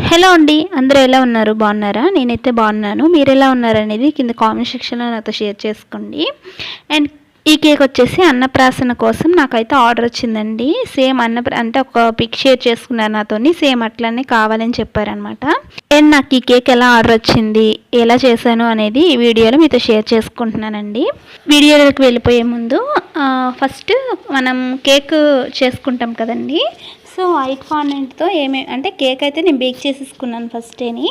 Hello అండి అందరూ ఎలా ఉన్నారు? బాగున్నారా? నేనైతే బాగున్నాను. మీరు ఎలా ఉన్నారు అనేది కింద కామెంట్ సెక్షన్లో నాతో షేర్ చేసుకోండి. అండ్ ఈ కేక్ వచ్చేసి అన్నప్రాసన కోసం నాకైతే ఆర్డర్ వచ్చిందండి. సేమ్ అన్న అంటే ఒక పిక్ షేర్ చేసుకున్నారు నాతోని సేమ్ అట్లనే కావాలని చెప్పారనమాట అండ్ నాకు ఈ కేక్ ఎలా ఆర్డర్ వచ్చింది ఎలా చేశాను అనేది ఈ వీడియోలో మీతో షేర్ చేసుకుంటున్నానండి. వీడియోలోకి వెళ్ళిపోయే ముందు ఫస్ట్ మనం కేక్ చేసుకుంటాం కదండి. సో వైట్ ఫాండెంట్తో ఏమే అంటే కేక్ అయితే నేను బేక్ చేసేసుకున్నాను ఫస్టేని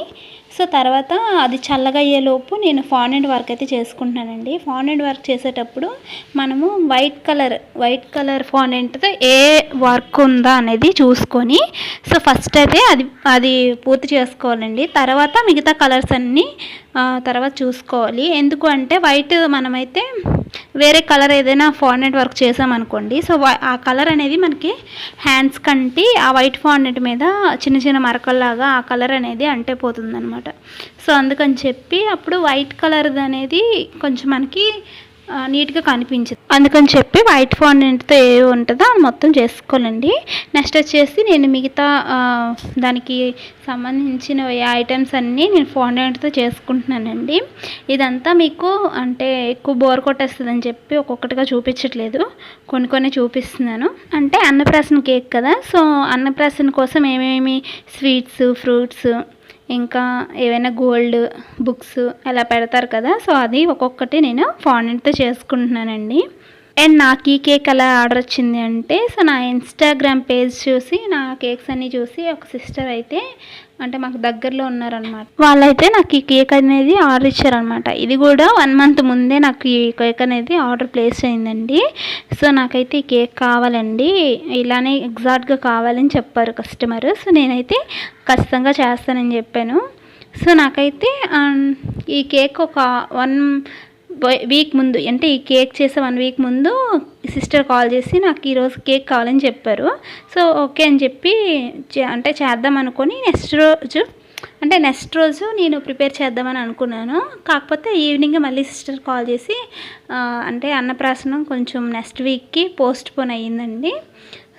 సో తర్వాత అది చల్లగా అయ్యేలోపు నేను ఫాండెంట్ వర్క్ అయితే చేసుకుంటున్నానండి. ఫాండెంట్ వర్క్ చేసేటప్పుడు మనము వైట్ కలర్ వైట్ కలర్ ఫాండెంట్తో ఏ వర్క్ ఉందా అనేది చూసుకొని సో ఫస్ట్ అయితే అది అది పూర్తి చేసుకోవాలండి. తర్వాత మిగతా కలర్స్ అన్నీ తర్వాత చూసుకోవాలి. ఎందుకు అంటే వైట్ మనమైతే వేరే కలర్ ఏదైనా ఫాండెంట్ వర్క్ చేసామనుకోండి సో ఆ కలర్ అనేది మనకి హ్యాండ్స్ కంటి ఆ వైట్ ఫాండెంట్ మీద చిన్న చిన్న మరకల్లాగా ఆ కలర్ అనేది అంటే పోతుంది అనమాట సో అందుకని చెప్పి అప్పుడు వైట్ కలర్ అనేది కొంచెం మనకి నీట్గా కనిపించదు. అందుకని చెప్పి వైట్ ఫాండెంట్తో ఏ ఉంటుందో అది మొత్తం చేసుకోవాలండి. నెక్స్ట్ వచ్చేసి నేను మిగతా దానికి సంబంధించిన ఐటమ్స్ అన్నీ నేను ఫాండెంట్తో చేసుకుంటున్నానండి. ఇదంతా మీకు అంటే ఎక్కువ బోర్ కొట్టేస్తుందని చెప్పి ఒక్కొక్కటిగా చూపించట్లేదు. కొన్ని కొన్ని చూపిస్తున్నాను. అంటే అన్నప్రాసన కేక్ కదా. సో అన్నప్రాసన కోసం ఏమేమి స్వీట్స్ ఫ్రూట్స్ ఇంకా ఏవైనా గోల్డ్ బుక్స్ అలా పెడతారు కదా సో అది ఒక్కొక్కటి నేను ఫాండెంట్తో చేసుకుంటున్నానండి. అండ్ నాకు ఈ కేక్ ఎలా ఆర్డర్ వచ్చింది అంటే సో నా ఇన్స్టాగ్రామ్ పేజ్ చూసి నా కేక్స్ అన్నీ చూసి ఒక సిస్టర్ అయితే అంటే మాకు దగ్గరలో ఉన్నారనమాట వాళ్ళైతే నాకు ఈ కేక్ అనేది ఆర్డర్ ఇచ్చారనమాట ఇది కూడా వన్ మంత్ ముందే నాకు ఈ కేక్ అనేది ఆర్డర్ ప్లేస్ అయిందండి. సో నాకైతే ఈ కేక్ కావాలండి. ఇలానే ఎగ్జాక్ట్గా కావాలని చెప్పారు కస్టమర్. సో నేనైతే ఖచ్చితంగా చేస్తానని చెప్పాను. సో నాకైతే ఈ కేక్ ఒక వన్ వీక్ ముందు అంటే ఈ కేక్ చేసే వన్ వీక్ ముందు సిస్టర్ కాల్ చేసి నాకు ఈరోజు కేక్ కావాలని చెప్పారు. సో ఓకే అని చెప్పి అంటే చేద్దాం అనుకొని నెక్స్ట్ రోజు అంటే నెక్స్ట్ రోజు నేను ప్రిపేర్ చేద్దామని అనుకున్నాను. కాకపోతే ఈవినింగ్ మళ్ళీ సిస్టర్ కాల్ చేసి అంటే అన్నప్రాసనం కొంచెం నెక్స్ట్ వీక్కి పోస్ట్ పోన్ అయ్యిందండి.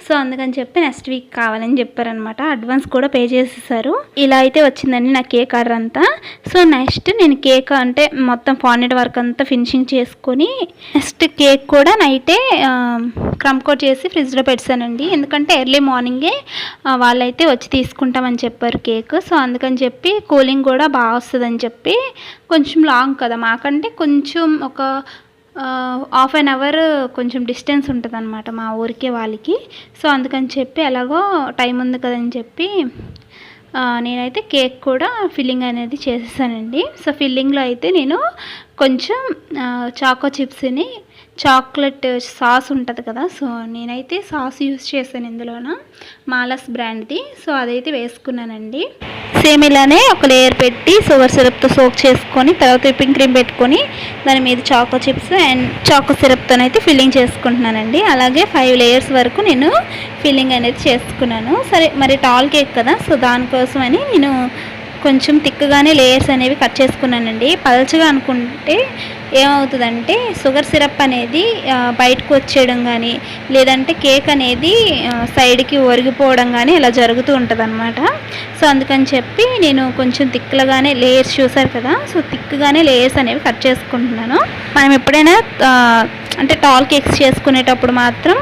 సో అందుకని చెప్పి నెక్స్ట్ వీక్ కావాలని చెప్పారనమాట అడ్వాన్స్ కూడా పే చేసేసారు. ఇలా అయితే వచ్చిందండి నా కేక్ ఆర్డర్ అంతా. సో నెక్స్ట్ నేను కేక్ అంటే మొత్తం ఫార్నెట్ వర్క్ అంతా ఫినిషింగ్ చేసుకొని నెక్స్ట్ కేక్ కూడా నైటే క్రమ్ కోట్ చేసి ఫ్రిడ్జ్లో పెట్టానండి. ఎందుకంటే ఎర్లీ మార్నింగే వాళ్ళైతే వచ్చి తీసుకుంటామని చెప్పారు కేక్. సో అందుకని చెప్పి కూలింగ్ కూడా బాగా వస్తుందని చెప్పి కొంచెం లాంగ్ కదా. మాకంటే కొంచెం ఒక హాఫ్ అన్ అవర్ కొంచెం డిస్టెన్స్ ఉంటుంది అనమాట మా ఊరికి వాళ్ళకి. సో అందుకని చెప్పి ఎలాగో టైం ఉంది కదని చెప్పి నేనైతే కేక్ కూడా ఫిల్లింగ్ అనేది చేసేసానండి. సో ఫిల్లింగ్లో అయితే నేను కొంచెం చాకో చిప్స్ని చాక్లెట్ సాస్ ఉంటుంది కదా సో నేనైతే సాస్ యూస్ చేశాను ఇందులోన మాలస్ బ్రాండ్ది. సో అదైతే వేసుకున్నానండి. సేమ్ ఇలానే ఒక లేయర్ పెట్టి షుగర్ సిరప్తో సోక్ చేసుకొని తర్వాత విప్పింగ్ క్రీమ్ పెట్టుకొని దాని మీద చాకో చిప్స్ అండ్ చాకో సిరప్తో అయితే ఫిల్లింగ్ చేసుకుంటున్నానండి. అలాగే ఫైవ్ లేయర్స్ వరకు నేను ఫిల్లింగ్ అనేది చేసుకున్నాను. సరే మరి టాల్ కేక్ కదా సో దానికోసం అని నేను కొంచెం తిక్కుగానే లేయర్స్ అనేవి కట్ చేసుకున్నానండి. పలచగా అనుకుంటే ఏమవుతుందంటే షుగర్ సిరప్ అనేది బయటకు వచ్చేయడం కానీ లేదంటే కేక్ అనేది సైడ్కి ఒరిగిపోవడం కానీ ఇలా జరుగుతూ ఉంటుంది అనమాట సో అందుకని చెప్పి నేను కొంచెం తిక్కలుగానే లేయర్స్ చూసారు కదా సో తిక్కుగానే లేయర్స్ అనేవి కట్ చేసుకుంటున్నాను. మనం ఎప్పుడైనా అంటే టాల్ కేక్స్ చేసుకునేటప్పుడు మాత్రం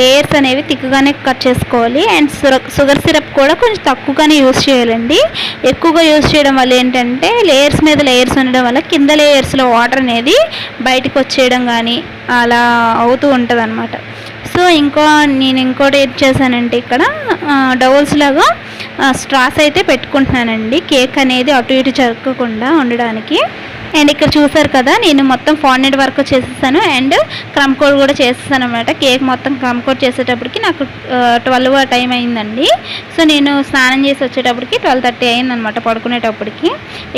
లేయర్స్ అనేవి తిక్కుగానే కట్ చేసుకోవాలి. అండ్ షుగర్ సిరప్ కూడా కొంచెం తక్కువగానే యూస్ చేయాలండి. ఎక్కువగా యూస్ చేయడం వల్ల ఏంటంటే లేయర్స్ మీద లేయర్స్ ఉండడం వల్ల కింద లేయర్స్లో వాటర్ అనేది బయటకు వచ్చేయడం కానీ అలా అవుతూ ఉంటుంది అనమాట సో ఇంకో నేను ఇంకోటి ఏం చేశానంటే ఇక్కడ డౌల్స్ లాగా స్ట్రాస్ అయితే పెట్టుకుంటున్నానండి. కేక్ అనేది అటు ఇటు జరగకుండా ఉండడానికి. అండ్ ఇక్కడ చూసారు కదా నేను మొత్తం ఫార్నెట్ వర్క్ చేసేసాను. అండ్ క్రమ్ కోడ్ కూడా చేసేసాను అనమాట కేక్ మొత్తం క్రమ్ కోడ్ చేసేటప్పటికి నాకు ట్వెల్వ్ టైం అయిందండి. సో నేను స్నానం చేసి వచ్చేటప్పటికి ట్వెల్వ్ థర్టీ అయిందనమాట పడుకునేటప్పటికి.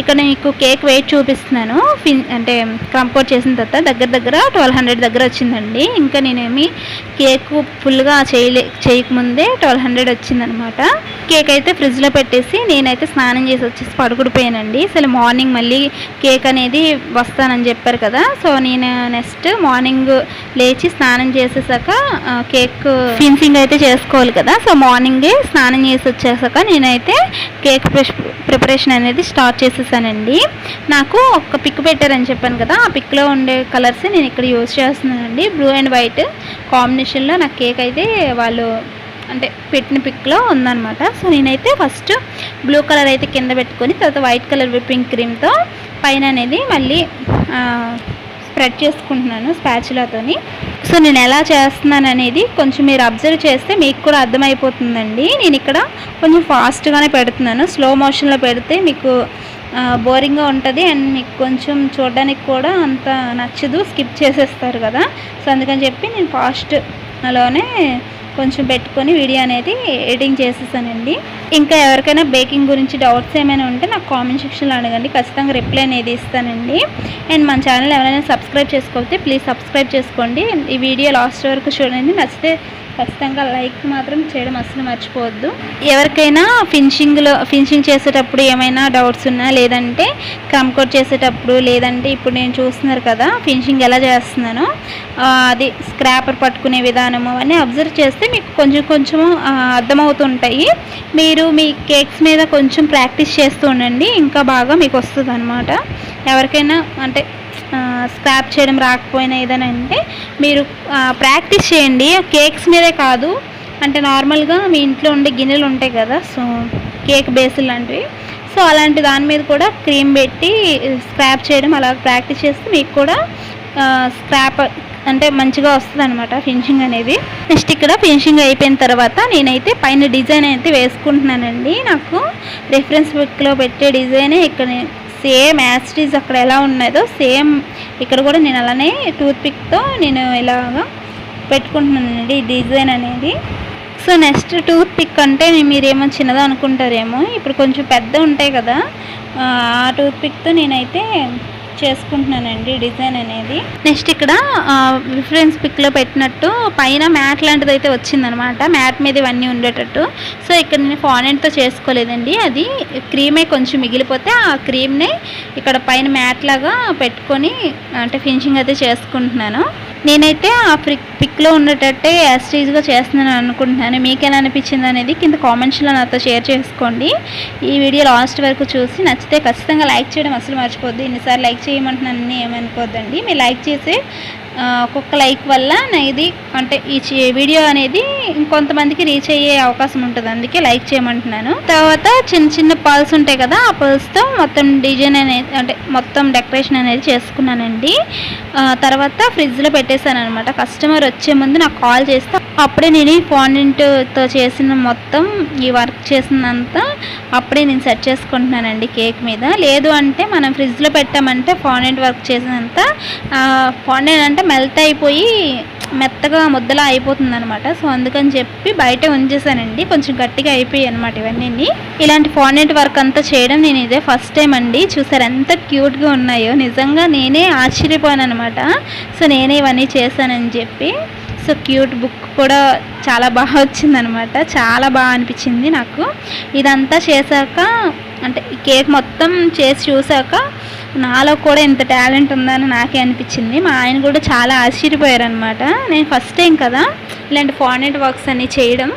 ఇక్కడ మీకు కేక్ వెయిట్ చూపిస్తున్నాను. ఫిన్ అంటే క్రమ్ కోడ్ చేసిన తర్వాత దగ్గర దగ్గర ట్వెల్వ్ హండ్రెడ్ దగ్గర వచ్చిందండి. ఇంకా నేనేమి కేక్ ఫుల్గా చేయలే చేయకముందే ట్వెల్వ్ హండ్రెడ్ వచ్చిందనమాట కేక్ అయితే ఫ్రిడ్జ్లో పెట్టేసి నేనైతే స్నానం చేసి వచ్చేసి పడుకుడిపోయానండి. అసలు మార్నింగ్ మళ్ళీ కేక్ అనేది అనేది వస్తానని చెప్పారు కదా. సో నేను నెక్స్ట్ మార్నింగ్ లేచి స్నానం చేసేసాక కేక్ ఫిన్సింగ్ అయితే చేసుకోవాలి కదా. సో మార్నింగే స్నానం చేసి వచ్చేసాక నేనైతే కేక్ ప్రిపరేషన్ అనేది స్టార్ట్ చేసేసానండి. నాకు ఒక పిక్ పెట్టారని చెప్పాను కదా. ఆ పిక్లో ఉండే కలర్స్ నేను ఇక్కడ యూజ్ చేస్తున్నానండి. బ్లూ అండ్ వైట్ కాంబినేషన్లో నాకు కేక్ అయితే వాళ్ళు అంటే పెట్టిన పిక్లో ఉందనమాట సో నేనైతే ఫస్ట్ బ్లూ కలర్ అయితే కింద పెట్టుకొని తర్వాత వైట్ కలర్ విప్పింగ్ క్రీమ్తో పైన అనేది మళ్ళీ స్ప్రెడ్ చేసుకుంటున్నాను స్పాచులాతోని సో నేను ఎలా చేస్తున్నాను అనేది కొంచెం మీరు అబ్జర్వ్ చేస్తే మీకు కూడా అర్థమైపోతుందండి. నేను ఇక్కడ కొంచెం ఫాస్ట్గానే పెడుతున్నాను. స్లో మోషన్లో పెడితే మీకు బోరింగ్గా ఉంటుంది అండ్ మీకు కొంచెం చూడడానికి కూడా అంత నచ్చదు. స్కిప్ చేసేస్తారు కదా. సో అందుకని చెప్పి నేను ఫాస్ట్ అలానే కొంచెం పెట్టుకొని వీడియో అనేది ఎడిటింగ్ చేసేసానండి. ఇంకా ఎవరికైనా బేకింగ్ గురించి డౌట్స్ ఏమైనా ఉంటే నాకు కామెంట్ సెక్షన్లో అడగండి. ఖచ్చితంగా రిప్లై అనేది ఇస్తానండి. అండ్ మన ఛానల్ ఎవరైనా సబ్స్క్రైబ్ చేసుకోకపోతే ప్లీజ్ సబ్స్క్రైబ్ చేసుకోండి. ఈ వీడియో లాస్ట్ వరకు చూడండి. నచ్చితే ఖచ్చితంగా లైక్ మాత్రం చేయడం అసలు మర్చిపోవద్దు. ఎవరికైనా ఫినిషింగ్లో ఫినిషింగ్ చేసేటప్పుడు ఏమైనా డౌట్స్ ఉన్నా లేదంటే క్రమ్ కోట్ చేసేటప్పుడు లేదంటే ఇప్పుడు నేను చూస్తున్నారు కదా ఫినిషింగ్ ఎలా చేస్తున్నానో అది స్క్రాపర్ పట్టుకునే విధానము అని అబ్జర్వ్ చేస్తే మీకు కొంచెం కొంచెం అర్థమవుతుంటాయి. మీరు మీ కేక్స్ మీద కొంచెం ప్రాక్టీస్ చేస్తూ ఉండండి ఇంకా బాగా మీకు వస్తుంది ఎవరికైనా అంటే స్క్రాప్ చేయడం రాకపోయినా ఏదైనా అంటే మీరు ప్రాక్టీస్ చేయండి. కేక్స్ మీదే కాదు. అంటే నార్మల్గా మీ ఇంట్లో ఉండే గిన్నెలు ఉంటాయి కదా సో కేక్ బేసులు లాంటివి. సో అలాంటి దాని మీద కూడా క్రీమ్ పెట్టి స్క్రాప్ చేయడం అలా ప్రాక్టీస్ చేస్తే మీకు కూడా స్క్రాప్ అంటే మంచిగా వస్తుంది అనమాట ఫినిషింగ్ అనేది. నెక్స్ట్ ఇక్కడ ఫినిషింగ్ అయిపోయిన తర్వాత నేనైతే పైన డిజైన్ అయితే వేసుకుంటున్నానండి. నాకు రిఫరెన్స్ బుక్లో పెట్టే డిజైనే ఇక్కడ సేమ్ యాస్టీజ్ అక్కడ ఎలా ఉన్నదో సేమ్ ఇక్కడ కూడా నేను అలానే టూత్పిక్తో నేను ఇలాగా పెట్టుకుంటున్నానండి ఈ డిజైన్ అనేది. సో నెక్స్ట్ టూత్ పిక్ అంటే మీరేమో చిన్నదా అనుకుంటారేమో. ఇప్పుడు కొంచెం పెద్ద ఉంటాయి కదా ఆ టూత్ పిక్తో నేనైతే చేసుకుంటున్నానండి డిజైన్ అనేది. నెక్స్ట్ ఇక్కడ రిఫరెన్స్ పిక్లో పెట్టినట్టు పైన మ్యాట్ లాంటిది అయితే వచ్చిందనమాట. మ్యాట్ మీద ఇవన్నీ ఉండేటట్టు. సో ఇక్కడ నేను ఫానెంట్తో చేసుకోలేదండి. అది క్రీమే కొంచెం మిగిలిపోతే ఆ క్రీమ్ని ఇక్కడ పైన మ్యాట్ లాగా పెట్టుకొని అంటే ఫినిషింగ్ అయితే చేసుకుంటున్నాను. నేనైతే ఆ పిక్ పిక్లో ఉండేటట్టే యాస్టీజ్గా చేస్తున్నాను అనుకుంటున్నాను. మీకు ఎలా అనిపించింది అనేది కింద కామెంట్స్లో నాతో షేర్ చేసుకోండి. ఈ వీడియో లాస్ట్ వరకు చూసి నచ్చితే ఖచ్చితంగా లైక్ చేయడం అసలు మర్చిపోద్దు. ఇన్నిసార్లు లైక్ చేయమంటున్నానని ఏమనుకోద్దండి. మీరు లైక్ చేసి ఒక్కొక్క లైక్ వల్ల నా ఇది అంటే ఈ చి- వీడియో అనేది ఇంకొంతమందికి రీచ్ అయ్యే అవకాశం ఉంటుంది. అందుకే లైక్ చేయమంటున్నాను. తర్వాత చిన్న చిన్న పర్ల్స్ ఉంటాయి కదా ఆ పర్ల్స్తో మొత్తం డిజైన్ అనేది అంటే మొత్తం డెకరేషన్ అనేది చేసుకున్నానండి. తర్వాత ఫ్రిడ్జ్లో పెట్టేశాను అనమాట కస్టమర్ వచ్చే ముందు నాకు కాల్ చేస్తే అప్పుడే నేను ఈ ఫాండెంట్తో చేసిన మొత్తం ఈ వర్క్ చేసినంత అప్పుడే నేను సెట్ చేసుకుంటున్నానండి కేక్ మీద. లేదు అంటే మనం ఫ్రిడ్జ్లో పెట్టామంటే ఫాండెంట్ వర్క్ చేసినంత ఫాండెంట్ అంటే మెల్ట్ అయిపోయి మెత్తగా ముద్దలా అయిపోతుంది అనమాట సో అందుకని చెప్పి బయట ఉంచేసానండి. కొంచెం గట్టిగా అయిపోయాయి అనమాట ఇవన్నీ ఇలాంటి ఫాండెంట్ వర్క్ అంతా చేయడం నేను ఇదే ఫస్ట్ టైం అండి. చూసారు ఎంత క్యూట్గా ఉన్నాయో. నిజంగా నేనే ఆశ్చర్యపోయాను అనమాట సో నేనే ఇవన్నీ చేశానని చెప్పి. సో క్యూట్ బుక్ కూడా చాలా బాగా వచ్చిందనమాట చాలా బాగా అనిపించింది నాకు. ఇదంతా చేశాక అంటే ఈ కేక్ మొత్తం చేసి చూసాక నాలో కూడా ఇంత టాలెంట్ ఉందని నాకే అనిపించింది. మా ఆయన కూడా చాలా ఆశ్చర్యపోయారనమాట నేను ఫస్ట్ టైం కదా ఇలాంటి ఫార్నెట్ వర్క్స్ అన్ని చేయడం.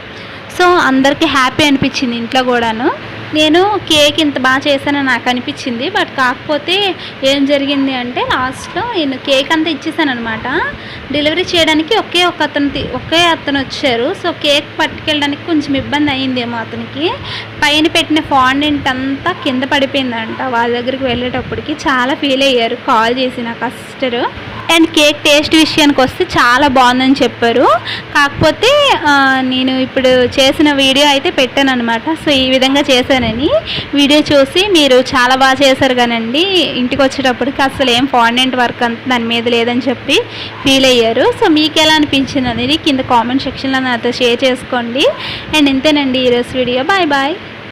సో అందరికీ హ్యాపీ అనిపించింది ఇంట్లో కూడాను. నేను కేక్ ఇంత బాగా చేశానని నాకు అనిపించింది బట్ కాకపోతే ఏం జరిగింది అంటే లాస్ట్లో నేను కేక్ అంతా ఇచ్చేసాను అనమాట డెలివరీ చేయడానికి ఒకే ఒక అతను ఒకే అతను వచ్చారు. సో కేక్ పట్టుకెళ్ళడానికి కొంచెం ఇబ్బంది అయ్యిందేమో అతనికి. పైన పెట్టిన ఫాండెంట్ అంతా కింద పడిపోయిందంట. వాళ్ళ దగ్గరికి వెళ్ళేటప్పటికి చాలా ఫీల్ అయ్యారు. కాల్ చేసి నా కస్టరు అండ్ కేక్ టేస్ట్ విషయానికి వస్తే చాలా బాగుందని చెప్పారు. కాకపోతే నేను ఇప్పుడు చేసిన వీడియో అయితే పెట్టాను అనమాట సో ఈ విధంగా చేశానని. వీడియో చూసి మీరు చాలా బాగా చేశారు కానండి. ఇంటికి వచ్చేటప్పటికి అసలు ఏం ఫాండెంట్ వర్క్ అంత దాని మీద లేదని చెప్పి ఫీల్ అయ్యారు. సో మీకు ఎలా అనిపించింది అనేది కింద కామెంట్ సెక్షన్లో నాతో షేర్ చేసుకోండి. అండ్ ఇంతేనండి ఈరోజు వీడియో. Bye bye.